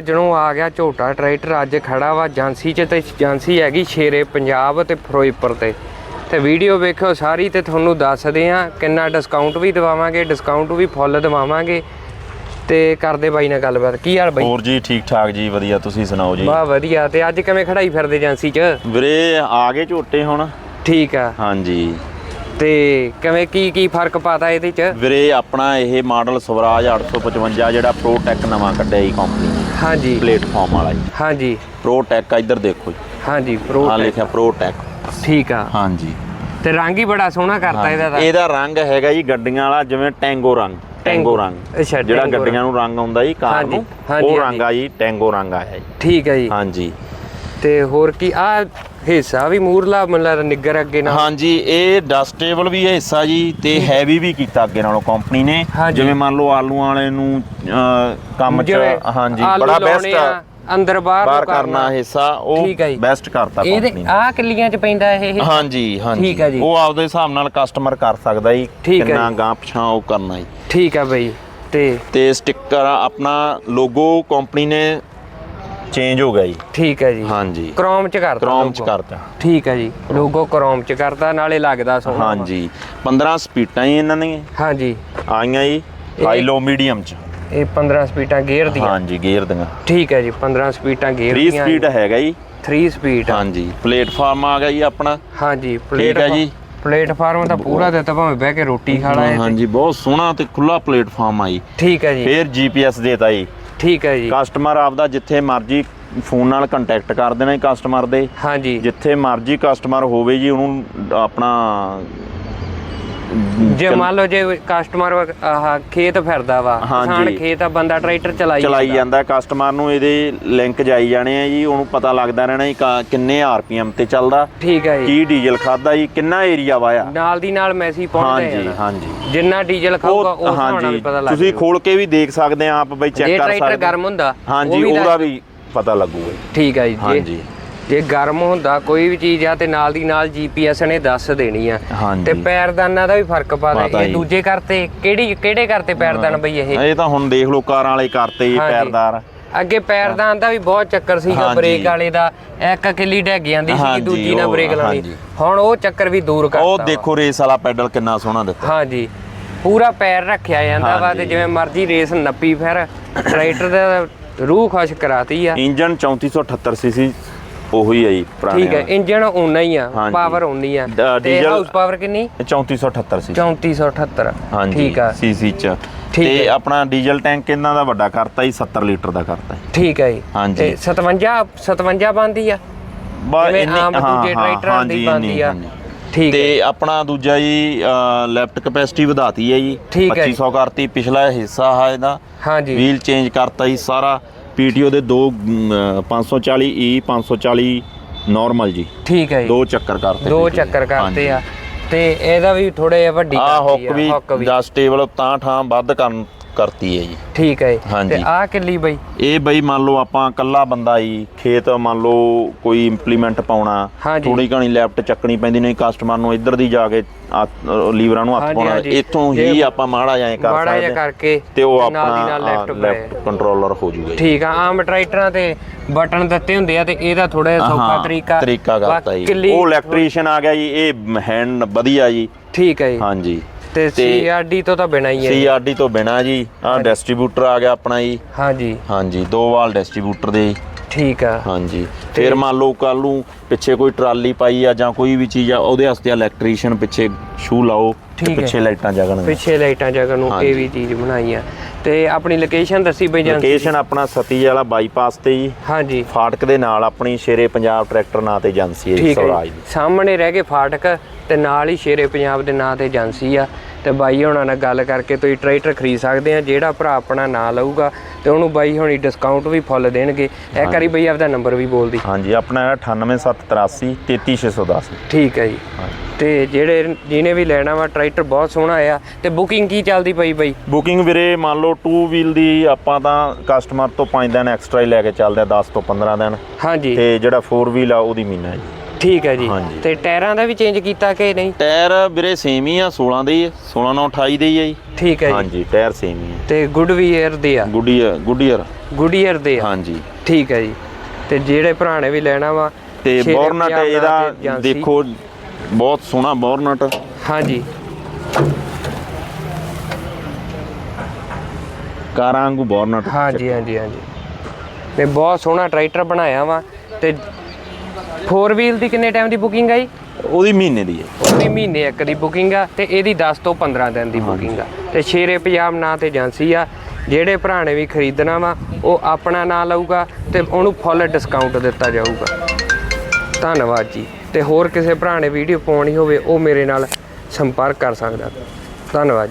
ਜਦੋਂ ਆ ਗਿਆ ਝੋਟਾ ਟਰੈਕਟਰ ਅੱਜ ਖੜਾ ਵਾ ਏਜੰਸੀ 'ਚ ਤੇ ਏਜੰਸੀ ਹੈਗੀ ਸ਼ੇਰੇ ਪੰਜਾਬ ਤੇ ਫਿਰੋਜ਼ਪੁਰ ਤੇ। ਤੇ ਵੀਡੀਓ ਵੇਖਿਓ ਸਾਰੀ ਤੇ ਤੁਹਾਨੂੰ ਦੱਸਦੇ ਆ ਕਿੰਨਾ ਡਿਸਕਾਊਂਟ ਵੀ ਦਵਾਵਾਂਗੇ ਡਿਸਕਾਊਂਟ ਵੀ ਫੁੱਲ ਦਵਾਵਾਂਗੇ। ਤੇ ਕਰਦੇ ਬਾਈ ਨਾਲ ਗੱਲਬਾਤ। ਕੀ ਹਾਲ ਬਾਈ? ਹੋਰ ਜੀ ਠੀਕ ਠਾਕ ਜੀ ਵਧੀਆ। ਤੁਸੀਂ ਸੁਣਾਓ ਜੀ? ਵਾਹ ਵਧੀਆ। ਤੇ ਅੱਜ ਕਿਵੇਂ ਖੜਾਈ ਫਿਰਦੇ ਏਜੰਸੀ 'ਚ? ਵੀਰੇ ਆ ਗਏ ਝੋਟੇ ਹੁਣ। ਠੀਕ ਆ। ਹਾਂਜੀ। ਤੇ ਕਿਵੇਂ ਕੀ ਕੀ ਫ਼ਰਕ ਪਾਤਾ ਇਹਦੇ 'ਚ? ਵੀਰੇ ਆਪਣਾ ਇਹ ਮਾਡਲ ਸਵਰਾਜ 855 ਜਿਹੜਾ ਪ੍ਰੋਟੈਕ ਨਵਾਂ ਕੱਢਿਆ ਜੀ ਕੰਪਨੀ ਹਾਂਜੀ। ਪਲੇਟਫਾਰਮ ਵਾਲਾ ਜੀ। ਹਾਂਜੀ। ਪ੍ਰੋਟੈਕ ਇੱਧਰ ਦੇਖੋ ਜੀ। ਹਾਂਜੀ ਪ੍ਰੋ ਆ ਲਿਖਿਆ ਪ੍ਰੋਟੈਕ ਠੀਕ ਆ। ਹਾਂਜੀ। ਤੇ ਰੰਗ ਹੀ ਬੜਾ ਸੋਹਣਾ ਕਰਤਾ ਇਹਦਾ ਤਾਂ। ਇਹਦਾ ਰੰਗ ਹੈਗਾ ਜੀ ਗੱਡੀਆਂ ਵਾਲਾ ਜਿਵੇਂ ਟੈਂਗੋ ਰੰਗ। ਟੈਂਗੋ। ਰੰਗ। ਅੱਛਾ, ਜਿਹੜਾ ਟੈਂਗੋ ਗੱਡੀਆਂ ਨੂੰ ਰੰਗ ਆਉਂਦਾ ਜੀ ਕਾਰ ਹਾਂਜੀ, ਨੂੰ ਹਾਂਜੀ, ਉਹ। ਰੰਗ ਆ ਜੀ ਟੈਂਗੋ ਰੰਗ ਆਇਆ ਜੀ। ਠੀਕ ਹੈ ਜੀ। ਹਾਂਜੀ। ਤੇ ਹੋਰ ਕੀ? ਆ ਹਿੱਸਾ ਵੀ ਮੂਰਲਾ ਮਤਲਬ ਨਿੱਗਰ ਅੱਗੇ ਨਾਲ। ਹਾਂਜੀ ਇਹ ਡਸਟੇਬਲ ਵੀ ਹੈ ਹਿੱਸਾ ਜੀ ਤੇ ਹੈਵੀ ਵੀ ਕੀਤਾ ਅੱਗੇ ਨਾਲੋਂ ਕੰਪਨੀ ਨੇ। ਜਿਵੇਂ ਮੰਨ ਲਓ ਆਲੂਆਂ ਵਾਲੇ ਨੂੰ ਕੰਮ ਚ ਹਾਂਜੀ ਬੜਾ ਬੈਸਟ ਆ, ਅੰਦਰ ਬਾਹਰ ਕਰਨਾ। ਹਿੱਸਾ ਉਹ ਹੈ। ਬੈਸਟ ਕਰਤਾ ਇਹਦੇ ਕੰਪਨੀ ਨੇ। ਆ ਕਿੱਲੀਆਂ ਚ ਪੈਂਦਾ ਇਹ ਹਾਂਜੀ ਹਾਂਜੀ। ਠੀਕ ਹੈ ਜੀ। ਉਹ ਆਪਦੇ ਹਿਸਾਬ ਨਾਲ ਕਸਟਮਰ ਕਰ ਸਕਦਾ ਜੀ। ਹੈ ਕਿੰਨਾ। ਗਾਂ ਪਛਾਂ ਉਹ ਕਰਨਾ ਜੀ। ਠੀਕ ਆ ਬਈ ਤੇ ਤੇ ਸਟicker ਆਪਣਾ ਲੋਗੋ ਕੰਪਨੀ ਨੇ ਚੇਂਜ ਹੋ ਗਿਆ ਜੀ। ਠੀਕ ਹੈ ਜੀ। ਹਾਂਜੀ। ਕ੍ਰੋਮ ਚ ਕਰਤਾ ਕ੍ਰੋਮ ਚ। ਕਰਤਾ। ਠੀਕ ਹੈ ਜੀ। ਲੋਗੋ ਕ੍ਰੋਮ ਚ ਕਰਤਾ ਨਾਲੇ ਲੱਗਦਾ ਸੋਹਣਾ। ਹਾਂਜੀ। 15 ਸਪੀਟਾਂ ਹੀ ਇਹਨਾਂ ਨੇ। ਹਾਂਜੀ। ਆਈਆਂ ਜੀ ਹਾਈ ਲੋ ਮੀਡੀਅਮ ਚ। ਇਹ 15 ਸਪੀਡਾਂ ਗੇਅਰ ਦੀਆਂ। ਹਾਂਜੀ ਗੇਅਰ ਦੀਆਂ। ਠੀਕ ਹੈ ਜੀ 15 ਸਪੀਡਾਂ ਗੇਅਰ 3 ਸਪੀਡ ਹੈਗਾ ਜੀ। 3 ਸਪੀਡ ਹਾਂਜੀ। ਪਲੇਟਫਾਰਮ ਆ ਗਿਆ ਜੀ ਆਪਣਾ। ਹਾਂਜੀ ਠੀਕ ਹੈ ਜੀ। ਪਲੇਟਫਾਰਮ ਤਾਂ ਪੂਰਾ ਦਿੱਤਾ ਭਾਵੇਂ ਬਹਿ ਕੇ ਰੋਟੀ ਖਾ ਲਾ ਹਾਂਜੀ ਬਹੁਤ ਸੋਹਣਾ ਤੇ ਖੁੱਲਾ ਪਲੇਟਫਾਰਮ ਆ ਜੀ। ਠੀਕ ਹੈ ਜੀ। ਫੇਰ ਜੀਪੀਐਸ ਦੇਤਾ ਜੀ। ਠੀਕ ਹੈ ਜੀ। ਕਸਟਮਰ ਆਪਦਾ ਜਿੱਥੇ ਮਰਜ਼ੀ ਫੋਨ ਨਾਲ ਕੰਟੈਕਟ ਕਰ ਦੇਣਾ ਕਸਟਮਰ ਦੇ। ਹਾਂਜੀ। ਜਿੱਥੇ ਮਰਜ਼ੀ ਕਸਟਮਰ ਹੋਵੇ ਜੀ ਉਹਨੂੰ ਆਪਣਾ ਜੇ ਮੰਨ ਲਓ ਜੇ ਕਸਟਮਰ ਆਹ ਖੇਤ ਫਿਰਦਾ ਵਾ ਹਾਂਜੀ। ਕਿਸਾਨ ਖੇਤ ਆ ਬੰਦਾ ਟਰੈਕਟਰ ਚਲਾਈ ਚਲਾਈ ਜਾਂਦਾ। ਜਾਂਦਾ ਕਸਟਮਰ ਨੂੰ ਇਹਦੇ ਲਿੰਕ ਜਾਈ ਜਾਣੇ ਆ ਜੀ ਉਹਨੂੰ ਪਤਾ ਲੱਗਦਾ ਰਹਿਣਾ ਜੀ ਕਾ- ਕਿੰਨੇ ਆਰਪੀਐਮ ਤੇ ਚੱਲਦਾ ਠੀਕ ਹੈ ਜੀ। ਕੀ ਡੀਜ਼ਲ ਖਾਦਾ ਜੀ ਕਿੰਨਾ ਏਰੀਆ ਵਾਇਆ ਨਾਲ ਦੀ ਨਾਲ ਮੈਸੇਜ ਪਹੁੰਚਦੇ ਹਾਂਜੀ ਆ ਹਾਂਜੀ। ਜਿੰਨਾ ਡੀਜ਼ਲ ਖਾਊਗਾ ਉਹ ਵੀ ਹਾਂਜੀ। ਪਤਾ ਲੱਗ ਤੁਸੀਂ। ਖੋਲ ਕੇ ਵੀ ਦੇਖ ਸਕਦੇ ਆ ਆਪ ਬਈ ਜੇ ਚੈੱਕ ਕਰ ਟਰੈਕਟਰ ਸਕਦੇ ਗਰਮ ਹੁੰਦਾ ਹਾਂਜੀ ਉਹ ਵੀ ਉਹਦਾ ਦੱਸ- ਵੀ ਪਤਾ ਲੱਗੂਗਾ ਠੀਕ ਹੈ ਜੀ ਜੇ- ਹਾਂਜੀ। ਜੇ ਗਰਮ ਹੁੰਦਾ ਕੋਈ ਵੀ ਚੀਜ਼ ਆ ਤੇ ਨਾਲ ਦੀ ਨਾਲ ਜੀਪੀਐਸ ਨੇ ਦੱਸ ਦੇਣੀ ਆ ਹਾਂਜੀ। ਤੇ ਪੈਰਦਾਨਾਂ ਦਾ ਵੀ ਫ਼ਰਕ ਪਾ ਦੇ ਇਹ। ਦੂਜੇ ਕਰਤੇ ਕਿਹੜੀ ਕਿਹੜੇ ਕਰਤੇ ਪੈਰਦਾਨ ਬਈ ਇਹ ਇਹ ਤਾਂ ਹੁਣ ਦੇਖ ਲਓ ਕਾਰਾਂ ਵਾਲੇ ਕਰਤੇ ਜੀ ਹਾਂਜੀ। ਪੈਰਦਾਰ ਅੱਗੇ ਪੈਰਦਾਨ ਦਾ ਵੀ ਬਹੁਤ ਚੱਕਰ ਸੀਗਾ ਹਾਂਜੀ। ਬ੍ਰੇਕ ਵਾਲੇ ਦਾ ਇੱਕ ਕਿੱਲੀ ਡੈਗ ਜਾਂਦੀ ਸੀ ਹਾਂਜੀ, ਦੂਜੀ ਨਾਲ ਉਹ- ਬ੍ਰੇਕ ਲਾਉਣੀ ਹਾਂਜੀ। ਹੁਣ ਉਹ ਚੱਕਰ ਵੀ ਦੂਰ ਕਰਤਾ ਉਹ ਵਾ। ਦੇਖੋ ਰੇਸ ਵਾਲਾ ਪੈਡਲ ਕਿੰਨਾ ਸੋਹਣਾ ਦਿੱਤਾ ਹਾਂਜੀ ਪੂਰਾ ਪੈਰ ਰੱਖਿਆ ਜਾਂਦਾ ਵਾ ਤੇ ਹਾਂਜੀ। ਜਿਵੇਂ ਮਰਜ਼ੀ ਰੇਸ ਨੱਪੀ ਫਿਰ ਟਰੈਕਟਰ ਦਾ ਰੂਹ ਖੁਸ਼ ਕਰਾਤੀ ਆ ਇੰਜਨ 3478 ਸੀਸੀ ਉਹੀ ਹੈ ਜੀ ਪੁਰਾਣੇ ਠੀਕ ਹੈ। ਇੰਜਨ ਉਨਾ ਹੀ ਆ ਹਾਂਜੀ। ਪਾਵਰ ਉਨੀ ਆ। ਡ- ਡੀਜ਼ਲ- ਹਾਊਸ ਪਾਵਰ ਕਿੰਨੀ? ਇਹ 3478 ਸੀ। 3478 ਹਾਂਜੀ ਠੀਕ ਆ। ਸੀਸੀ ਚ। ਠੀਕ ਤੇ ਹੈ। ਆਪਣਾ ਡੀਜ਼ਲ ਟੈਂਕ ਇਹਨਾਂ ਦਾ ਵੱਡਾ ਕਰਤਾ ਜੀ 70 ਲੀਟਰ ਦਾ ਕਰਤਾ ਜੀ। ਠੀਕ ਹੈ ਜੀ। ਹਾਂਜੀ। ਤੇ 57 57 ਬੰਦੀ ਆ? ਜਿਵੇਂ ਇੰਨੀ- ਆਮ ਹਾਂ, ਦੂਜੇ ਹਾਂ, ਟਰੈਕਟਰਾਂ ਦੀ ਹਾਂਜੀ, ਬੰਦੀ ਇੰਨੀ, ਆ। ਹਾਂਜੀ। ਠੀਕ ਹੈ। ਤੇ ਆਪਣਾ ਦੂਜਾ ਜੀ ਲੈਫਟ ਕਪੈਸਿਟੀ ਵਧਾਤੀ ਹੈ ਜੀ। ਠੀਕ ਹੈ ਜੀ। 2500 ਕਰਤੀ ਪਿਛਲਾ ਹਿੱਸਾ ਆ ਇਹਦਾ। ਹਾਂਜੀ। ਵੀਲ ਚੇਂਜ ਕਰਤਾ ਜੀ ਸਾਰਾ। ਪੀਟੀਓ ਦੇ ਦੋ ਅਮ, 540 ਈ 540 ਨਾਰਮਲ ਜੀ ਠੀਕ ਹੈ ਜੀ ਦੋ ਚੱਕਰ ਕਰਤੇ ਦੋ PTO ਦੇ। ਚੱਕਰ ਕਰਤੇ ਹਾਂਜੀ। ਆ ਤੇ ਇਹਦਾ ਵੀ ਥੋੜਾ ਜਿਹਾ ਵੱਡੀ ਕਰਤੀ ਹੁੱਕ ਵੀ ਹੁੱਕ ਵੀ ਜਾਂ ਸਟੇਬਲ ਤਾਂ ਠਾਂ ਵੱਧ ਕਰਨ ਕਰਤੀ ਹੈ ਜੀ। ਠੀਕ ਹੈ ਜੀ। ਹਾਂਜੀ। ਤੇ ਆਹ ਕਿੱਲੀ ਬਈ? ਇਹ ਬਈ ਮੰਨ ਲਓ ਆਪਾਂ ਕੱਲਾ ਬੰਦਾ ਹੀ ਖੇਤ ਮੰਨ ਲਓ ਕੋਈ ਇੰਪਲੀਮੈਂਟ ਪਾਉਣਾ ਹਾਂਜੀ। ਥੋੜੀ ਘਣੀ ਲੈਫਟ ਚੱਕਣੀ ਪੈਂਦੀ ਨਹੀਂ ਕਸਟਮਰ ਨੂੰ ਇੱਧਰ ਦੀ ਜਾ ਕੇ ਆ- ਲੀਵਰਾਂ ਨੂੰ ਹੱਥ ਹਾਂਜੀ, ਪਾਉਣਾ। ਹਾਂਜੀ। ਇੱਥੋਂ ਜੇ ਹੀ ਆਪਾਂ ਮਾੜਾ ਜਾਏ ਕਰ ਮਾੜਾ ਜਿਹਾ ਸਕਦੇ ਕਰਕੇ ਤੇ ਉਹ ਨਾਲ ਦੀ ਆਪਣਾ ਲੈਫਟ ਕੰਟਰੋਲਰ ਹੋ ਜੂਗਾ ਜੀ। ਠੀਕ ਆ ਆਮ ਟਰੈਕਟਰਾਂ ਤੇ ਬਟਨ ਦਿੱਤੇ ਹੁੰਦੇ ਆ ਤੇ ਇਹਦਾ ਥੋੜਾ ਜਿਹਾ ਸੌਖਾ ਹਾਂ, ਤਰੀਕਾ। ਤਰੀਕਾ ਕਰਤਾ ਜੀ। ਉਹ ਇਲੈਕਟ੍ਰੀਸ਼ੀਅਨ ਆ ਗਿਆ ਜੀ ਇਹ ਹੈਂਡ ਵਧੀਆ ਜੀ। ਠੀਕ ਹੈ ਜੀ। ਹਾਂਜੀ। ਤੇ ਸੀਆਰਡੀ ਤੋਂ ਤਾਂ ਬਿਨਾ ਹੀ ਹੈ ਸੀਆਰਡੀ ਤੋਂ ਬਿਨਾ ਜੀ ਆ ਡਿਸਟ੍ਰੀਬਿਊਟਰ ਆ ਗਿਆ ਆਪਣਾ ਜੀ। ਹਾਂਜੀ। ਹਾਂਜੀ ਦੋ ਵਾਲ ਡਿਸਟ੍ਰੀਬਿਊਟਰ ਦੇ। ਠੀਕ ਆ। ਹਾਂਜੀ। ਫਿਰ ਮੰਨ ਲਓ ਕੱਲ ਨੂੰ ਪਿੱਛੇ ਕੋਈ ਟਰਾਲੀ ਪਾਈ ਆ ਜਾਂ ਕੋਈ ਵੀ ਚੀਜ਼ ਆ ਉਹਦੇ ਵਾਸਤੇ ਇਲੈਕਟ੍ਰੀਸ਼ੀਅਨ ਪਿੱਛੇ ਸ਼ੂ ਲਾਓ। ਪਿੱਛੇ ਲਾਈਟਾਂ ਜਗਣ ਪਿੱਛੇ ਲਾਈਟਾਂ ਜਗ੍ਹਾ ਨੂੰ ਇਹ। ਵੀ ਚੀਜ਼ ਬਣਾਈ ਆ। ਤੇ ਆਪਣੀ ਲੋਕੇਸ਼ਨ ਦੱਸੀ ਬਈ ਦੀ। ਲੋਕੇਸ਼ਨ ਆਪਣਾ ਸਤੀ ਵਾਲਾ ਬਾਈਪਾਸ ਤੇ ਜੀ ਹਾਂਜੀ ਫਾਟਕ ਦੇ ਨਾਲ ਆਪਣੀ ਸ਼ੇਰੇ ਪੰਜਾਬ ਟਰੈਕਟਰ ਨਾਂ ਤੇ ਏਜੰਸੀ ਹੈ ਜੀ, ਸਵਰਾਜ। ਦੀ ਸਾਹਮਣੇ ਰਹਿ ਕੇ ਫਾਟਕ ਤੇ ਨਾਲ ਹੀ ਸ਼ੇਰੇ ਪੰਜਾਬ ਦੇ ਨਾਂ ਤੇ ਏਜੰਸੀ ਆ ਤੇ ਬਾਈ ਹੋਣਾ ਨਾਲ ਗੱਲ ਕਰਕੇ ਤੁਸੀਂ ਟਰੈਕਟਰ ਖਰੀਦ ਸਕਦੇ ਆ ਜਿਹੜਾ ਭਰਾ ਆਪਣਾ ਨਾਂ ਲਊਗਾ ਤੇ ਉਹਨੂੰ ਬਾਈ ਹੋਣੀ ਡਿਸਕਾਊਂਟ ਵੀ ਫੁੱਲ ਦੇਣਗੇ। ਇੱਕ ਵਾਰੀ ਬਈ ਆਪਦਾ ਨੰਬਰ ਵੀ ਬੋਲ ਦੀ ਹਾਂਜੀ ਆਪਣਾ ਹੈਗਾ 98783 33610 ਠੀਕ ਹੈ ਜੀ। ਤੇ ਜਿਹੜੇ ਜਿਹਨੇ ਵੀ ਲੈਣਾ ਵਾ ਟਰੈਕਟਰ ਬਹੁਤ ਸੋਹਣਾ ਆ। ਤੇ ਬੁਕਿੰਗ ਕੀ ਚੱਲਦੀ ਪਈ ਬਈ? ਬੁਕਿੰਗ ਵੀਰੇ ਮੰਨ ਲਓ 2 ਵੀਲ ਦੀ ਆਪਾਂ ਤਾਂ ਕਸਟਮਰ ਤੋਂ 5 ਦਿਨ ਐਕਸਟਰਾ ਹੀ ਲੈ ਕੇ ਚੱਲਦੇ ਆ 10 ਤੋਂ 15 ਦਿਨ। ਹਾਂਜੀ। ਤੇ ਜਿਹੜਾ 4 ਵੀਲ ਆ ਉਹਦੀ ਮਹੀਨਾ ਜੀ। ਠੀਕ ਹੈ ਜੀ। ਹਾਂਜੀ। ਤੇ ਟਾਇਰਾਂ ਦਾ ਵੀ ਚੇਂਜ ਕੀਤਾ ਕਿ ਨਹੀਂ? ਟਾਇਰ ਵੀਰੇ ਸੇਮ ਹੀ ਆ 16 ਦੇ ਹੀ ਆ 16 ਨਾਲ 28 ਦੇ ਹੀ ਆ ਜੀ। ਠੀਕ ਹੈ ਜੀ। ਹਾਂਜੀ ਟਾਇਰ ਸੇਮ ਹੀ ਆ। ਤੇ ਗੁੱਡ ਵੀਅਰ ਦੇ ਆ। ਗੁੱਡੀਅਰ ਗੁੱਡੀਅਰ ਗੁਡੀਅਰ ਦੇ ਆ। ਹਾਂਜੀ। ਠੀਕ ਹੈ ਜੀ। ਤੇ ਜਿਹੜੇ ਭਰਾ ਨੇ ਵੀ ਲੈਣਾ ਵਾ ਤੇ ਸ਼ੇਰੇ ਬੋਰਨਟ ਪੰਜਾਬ ਇਹਦਾ ਏਜੰਸੀ। ਦੇਖੋ ਬਹੁਤ ਸੋਹਣਾ ਬੋਰਨਟ ਹਾਂਜੀ। ਕਾਰਾਂ ਵਾਂਗੂ ਬੋਰਨਟ ਹਾਂਜੀ ਹਾਂਜੀ ਹਾਂਜੀ। ਤੇ ਬਹੁਤ ਸੋਹਣਾ ਟਰੈਕਟਰ ਬਣਾਇਆ ਵਾ ਤੇ 4 ਵੀਲ ਦੀ ਕਿੰਨੇ ਟਾਈਮ ਦੀ ਬੁਕਿੰਗ ਆ ਜੀ? ਉਹਦੀ ਮਹੀਨੇ ਦੀ ਹੈ। ਉਹਦੀ ਮਹੀਨੇ ਇੱਕ ਦੀ ਬੁਕਿੰਗ ਆ ਤੇ ਇਹਦੀ 10 ਤੋਂ 15 ਦਿਨ ਦੀ ਬੁਕਿੰਗ ਆ। ਤੇ ਸ਼ੇਰੇ ਪੰਜਾਬ ਨਾਂ ਤੇ ਏਜੰਸੀ ਆ ਜਿਹੜੇ ਭਰਾ ਨੇ ਵੀ ਖਰੀਦਣਾ ਵਾ ਉਹ ਆਪਣਾ ਨਾਂ ਲਊਗਾ ਤੇ ਉਹਨੂੰ ਫੁੱਲ ਡਿਸਕਾਊਂਟ ਦਿੱਤਾ ਜਾਊਗਾ। ਧੰਨਵਾਦ ਜੀ। ਤੇ ਹੋਰ ਕਿਸੇ ਭਰਾ ਨੇ ਵੀਡੀਓ ਪਾਉਣੀ ਹੋਵੇ ਉਹ ਮੇਰੇ ਨਾਲ ਸੰਪਰਕ ਕਰ ਸਕਦਾ। ਧੰਨਵਾਦ